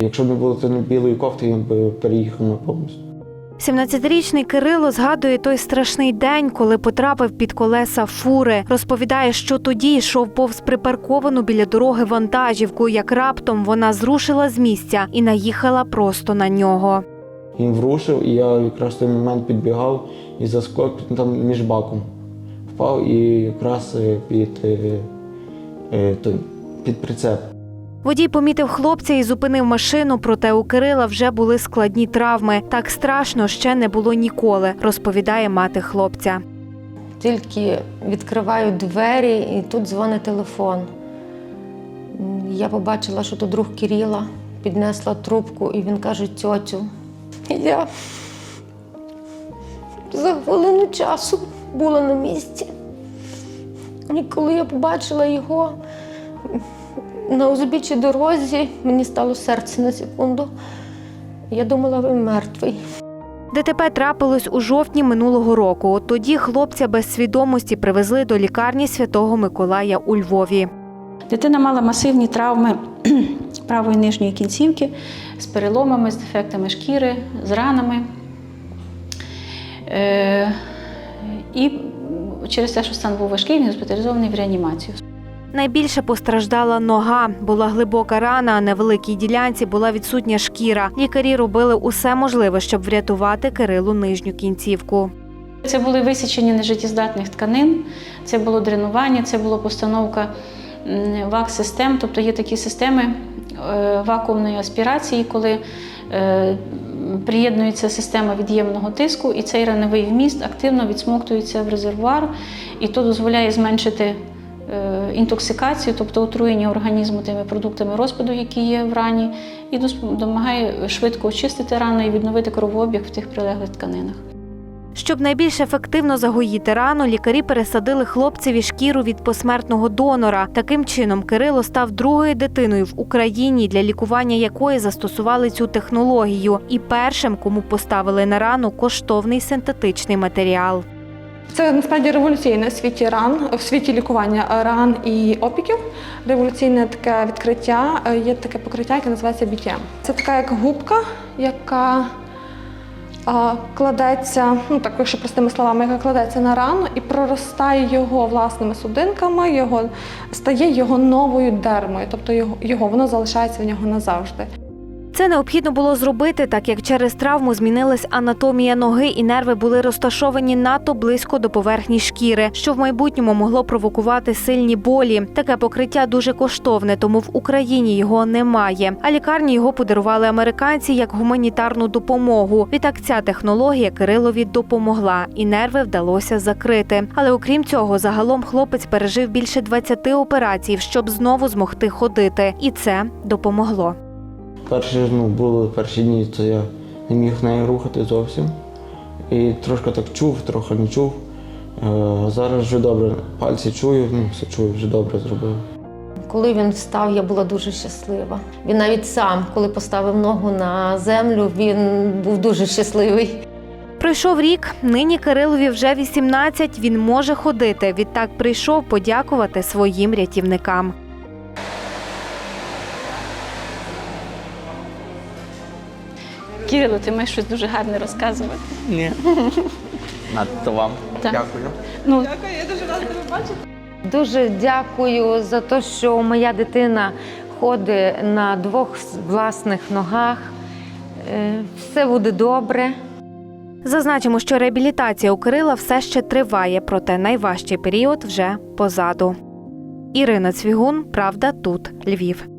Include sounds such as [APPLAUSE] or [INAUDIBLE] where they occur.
Якщо б не було цієї білої кофти, я б переїхав на повністю. 17-річний Кирило згадує той страшний день, коли потрапив під колеса фури. Розповідає, що тоді йшов повз припарковану біля дороги вантажівку, як раптом вона зрушила з місця і наїхала просто на нього. Він врушив, і я якраз в той момент підбігав і заскок там між баком. Впав і якраз е, під, е, е, під прицеп. Водій помітив хлопця і зупинив машину, проте у Кирила вже були складні травми. Так страшно ще не було ніколи, розповідає мати хлопця. Тільки відкриваю двері і тут дзвонить телефон. Я побачила, що то друг Кирила, піднесла трубку і він каже, тьотю. Я за хвилину часу була на місці. І коли я побачила його на узбіччій дорозі, мені стало серце на секунду. Я думала, він мертвий. ДТП трапилось у жовтні минулого року. От тоді хлопця без свідомості привезли до лікарні Святого Миколая у Львові. Дитина мала масивні травми [CLEARS THROAT] правої нижньої кінцівки з переломами, з дефектами шкіри, з ранами. Е, і через те, що стан був важкий, він госпіталізований в реанімацію. Найбільше постраждала нога. Була глибока рана, а на великій ділянці була відсутня шкіра. Лікарі робили усе можливе, щоб врятувати Кирилу нижню кінцівку. Це були висічення нежиттєздатних тканин, це було дренування, це була постановка вак-систем, тобто є такі системи е, вакуумної аспірації, коли е, приєднується система від'ємного тиску, і цей раневий вміст активно відсмоктується в резервуар, і то дозволяє зменшити інтоксикацію, тобто отруєння організму тими продуктами розпаду, які є в рані, і допомагає швидко очистити рану і відновити кровообіг в тих прилеглих тканинах. Щоб найбільш ефективно загоїти рану, лікарі пересадили хлопцеві шкіру від посмертного донора. Таким чином, Кирило став другою дитиною в Україні, для лікування якої застосували цю технологію, і першим, кому поставили на рану коштовний синтетичний матеріал. Це насправді революційне в світі ран, в світі лікування ран і опіків. Революційне таке відкриття. Е, Є таке покриття, яке називається BTM. Це така як губка, яка кладеться, ну так, якщо простими словами, яка кладеться на рану і проростає його власними судинками, його стає його новою дермою, тобто його, його воно залишається в нього назавжди. Це необхідно було зробити, так як через травму змінилась анатомія ноги, і нерви були розташовані надто близько до поверхні шкіри, що в майбутньому могло провокувати сильні болі. Таке покриття дуже коштовне, тому в Україні його немає. А лікарні його подарували американці як гуманітарну допомогу. Відтак ця технологія Кирилові допомогла, і нерви вдалося закрити. Але окрім цього, загалом хлопець пережив більше 20 операцій, щоб знову змогти ходити, і це допомогло. Перші ну, були перші дні, то я не міг нею рухати зовсім. І трошки так чув, трохи не чув. Е, зараз вже добре. Пальці чую, ну, все чую, вже добре зробив. Коли він встав, я була дуже щаслива. Він навіть сам, коли поставив ногу на землю, він був дуже щасливий. Пройшов рік. Нині Кирилові вже 18, Він може ходити. Відтак прийшов подякувати своїм рятівникам. Кирило, ти маєш щось дуже гарне розказувати. Ні. Надто вам. Так. Дякую. Ну, Дуже рада тебе бачити. Дуже дякую за те, що моя дитина ходить на двох власних ногах. Е, Все буде добре. Зазначимо, що реабілітація у Кирила все ще триває, проте найважчий період вже позаду. Ірина Цвігун, Правда, тут Львів.